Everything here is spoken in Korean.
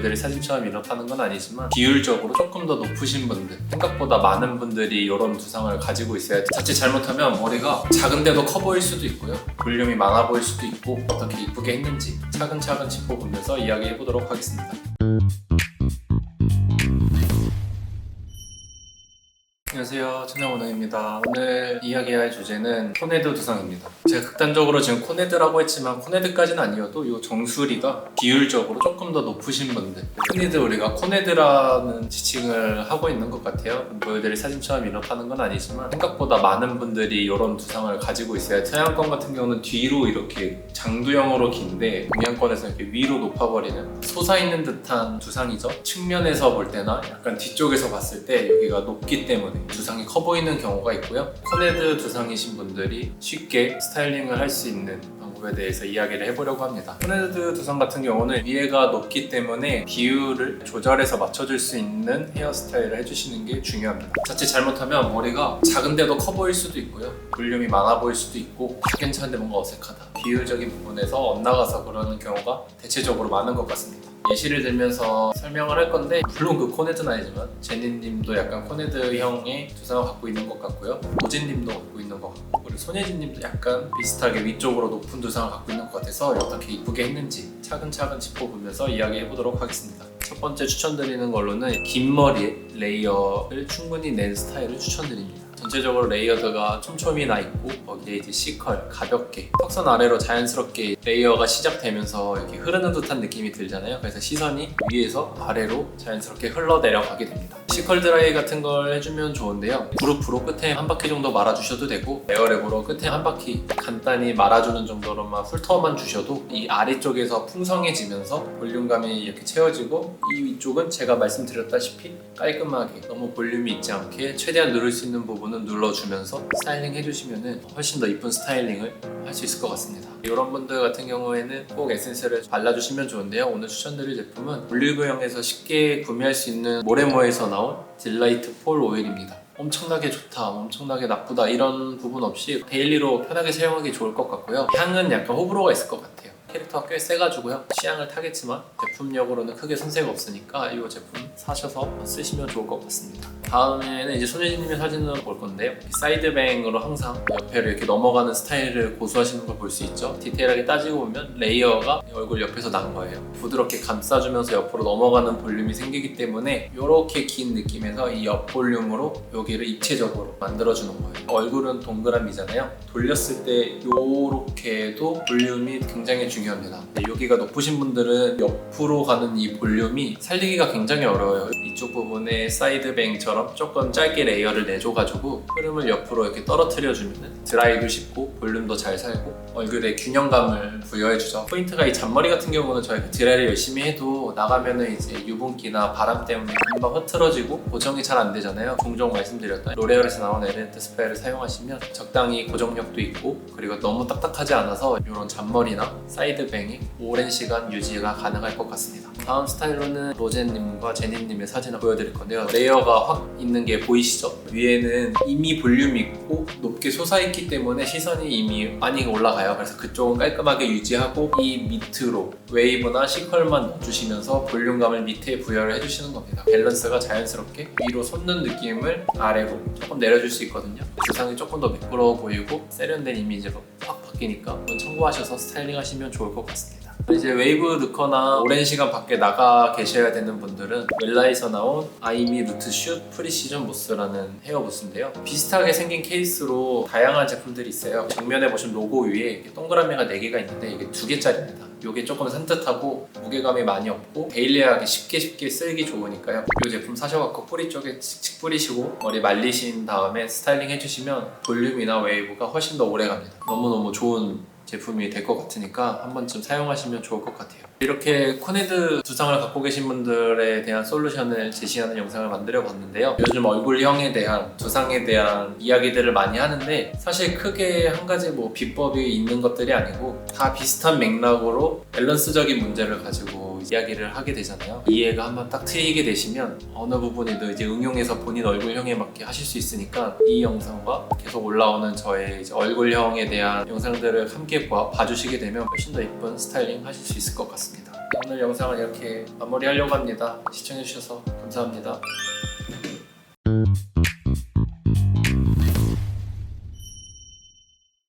보여드릴 사진처럼 이렇다는 건 아니지만 비율적으로 조금 더 높으신 분들 생각보다 많은 분들이 이런 두상을 가지고 있어야 자칫 잘못하면 머리가 작은데도 커 보일 수도 있고요. 볼륨이 많아 보일 수도 있고 어떻게 이쁘게 했는지 차근차근 짚어보면서 이야기해 보도록 하겠습니다 안녕하세요. 천영원호입니다. 오늘 이야기할 주제는 코네드 두상입니다. 제가 극단적으로 지금 코네드라고 했지만 코네드까지는 아니어도 이 정수리가 비율적으로 조금 더 높으신 분들. 흔히들 우리가 코네드라는 지칭을 하고 있는 것 같아요. 보여드릴 사진처럼 이렇다는 건 아니지만 생각보다 많은 분들이 이런 두상을 가지고 있어요. 서양권 같은 경우는 뒤로 이렇게 장두형으로 긴데 동양권에서 이렇게 위로 높아버리는 솟아있는 듯한 두상이죠. 측면에서 볼 때나 약간 뒤쪽에서 봤을 때 여기가 높기 때문에 두상이 커 보이는 경우가 있고요. 코네드 두상이신 분들이 쉽게 스타일링을 할 수 있는 방법에 대해서 이야기를 해보려고 합니다. 코네드 두상 같은 경우는 위에가 높기 때문에 비율을 조절해서 맞춰줄 수 있는 헤어스타일을 해주시는 게 중요합니다. 자칫 잘못하면 머리가 작은데도 커 보일 수도 있고요. 볼륨이 많아 보일 수도 있고 다 괜찮은데 뭔가 어색하다. 비율적인 부분에서 엇나가서 그러는 경우가 대체적으로 많은 것 같습니다. 예시를 들면서 설명을 할 건데 물론 그 코네드는 아니지만 제니님도 약간 코네드형의 두상을 갖고 있는 것 같고요. 오진님도 갖고 있는 것 같고 그리고 손예진님도 약간 비슷하게 위쪽으로 높은 두상을 갖고 있는 것 같아서 어떻게 이쁘게 했는지 차근차근 짚어보면서 이야기해 보도록 하겠습니다. 첫 번째 추천드리는 걸로는 긴 머리에 레이어를 충분히 낸 스타일을 추천드립니다 전체적으로 레이어드가 촘촘히 나 있고 거기에 이제 C컬 가볍게 턱선 아래로 자연스럽게 레이어가 시작되면서 이렇게 흐르는 듯한 느낌이 들잖아요. 그래서 시선이 위에서 아래로 자연스럽게 흘러 내려가게 됩니다. C컬 드라이 같은 걸 해주면 좋은데요. 그룹으로 끝에 한 바퀴 정도 말아주셔도 되고 에어랩으로 끝에 한 바퀴 간단히 말아주는 정도로만 풀터만 주셔도 이 아래쪽에서 풍성해지면서 볼륨감이 이렇게 채워지고 이 위쪽은 제가 말씀드렸다시피 깔끔하게 너무 볼륨이 있지 않게 최대한 누를 수 있는 부분 은 눌러주면서 스타일링 해주시면 훨씬 더 이쁜 스타일링을 할 수 있을 것 같습니다. 이런 분들 같은 경우에는 꼭 에센스를 발라주시면 좋은데요. 오늘 추천드릴 제품은 올리브영에서 쉽게 구매할 수 있는 모레모에서 나온 딜라이트 폴 오일입니다. 엄청나게 좋다, 엄청나게 나쁘다 이런 부분 없이 데일리로 편하게 사용하기 좋을 것 같고요. 향은 약간 호불호가 있을 것 같아요. 캐릭터가 꽤 세가지고요. 취향을 타겠지만 제품력으로는 크게 손색이 없으니까 이 제품 사셔서 쓰시면 좋을 것 같습니다. 다음에는 이제 손예진님의 사진을 볼 건데요. 사이드뱅으로 항상 옆에를 이렇게 넘어가는 스타일을 고수하시는 걸 볼 수 있죠. 디테일하게 따지고 보면 레이어가 얼굴 옆에서 난 거예요. 부드럽게 감싸주면서 옆으로 넘어가는 볼륨이 생기기 때문에 이렇게 긴 느낌에서 이 옆 볼륨으로 여기를 입체적으로 만들어주는 거예요. 얼굴은 동그라미잖아요. 돌렸을 때 이렇게도 볼륨이 굉장히 중요 합니다. 여기가 높으신 분들은 옆으로 가는 이 볼륨이 살리기가 굉장히 어려워요. 이쪽 부분에 사이드뱅처럼 조금 짧게 레이어를 내줘가지고 흐름을 옆으로 이렇게 떨어뜨려주면 드라이도 쉽고 볼륨도 잘 살고 얼굴에 균형감을 부여해주죠. 포인트가 이 잔머리 같은 경우는 저희가 드라이를 열심히 해도 나가면은 이제 유분기나 바람 때문에 금방 흐트러지고 고정이 잘 안 되잖아요. 종종 말씀드렸던 로레얼에서 나온 에렌트 스프레이를 사용하시면 적당히 고정력도 있고 그리고 너무 딱딱하지 않아서 이런 잔머리나 사이드 뱅이 오랜 시간 유지가 가능할 것 같습니다. 다음 스타일로는 로제님과 제니님의 사진을 보여드릴 건데요. 레이어가 확 있는 게 보이시죠? 위에는 이미 볼륨이 있고 높게 솟아있기 때문에 시선이 이미 많이 올라가요. 그래서 그쪽은 깔끔하게 유지하고 이 밑으로 웨이브나 C컬만 넣어주시면서 볼륨감을 밑에 부여를 해주시는 겁니다. 밸런스가 자연스럽게 위로 솟는 느낌을 아래로 조금 내려줄 수 있거든요. 두상이 조금 더 매끄러워 보이고 세련된 이미지로 확 바뀌니까 한번 참고하셔서 스타일링 하시면 좋을 것 같습니다. 이제 웨이브 넣거나 오랜 시간 밖에 나가 계셔야 되는 분들은 웰라에서 나온 아이미 루트 슛 프리시즌 모스라는 헤어 부스인데요. 비슷하게 생긴 케이스로 다양한 제품들이 있어요. 정면에 보시면 로고 위에 동그라미가 4개가 있는데 이게 2개짜리입니다. 이게 조금 산뜻하고 무게감이 많이 없고 데일리하게 쉽게 쉽게 쓰기 좋으니까요. 이 제품 사셔갖고 뿌리 쪽에 칙칙 뿌리시고 머리 말리신 다음에 스타일링 해주시면 볼륨이나 웨이브가 훨씬 더 오래 갑니다. 너무너무 좋은 제품이 될 것 같으니까 한 번쯤 사용하시면 좋을 것 같아요. 이렇게 코네드 두상을 갖고 계신 분들에 대한 솔루션을 제시하는 영상을 만들어 봤는데요. 요즘 얼굴형에 대한 두상에 대한 이야기들을 많이 하는데 사실 크게 한 가지 뭐 비법이 있는 것들이 아니고 다 비슷한 맥락으로 밸런스적인 문제를 가지고 이야기를 하게 되잖아요. 이해가 한번 딱 트이게 되시면 어느 부분에도 이제 응용해서 본인 얼굴형에 맞게 하실 수 있으니까 이 영상과 계속 올라오는 저의 얼굴형에 대한 영상들을 함께 봐, 봐주시게 되면 훨씬 더 예쁜 스타일링 하실 수 있을 것 같습니다. 오늘 영상을 이렇게 마무리하려고 합니다. 시청해주셔서 감사합니다.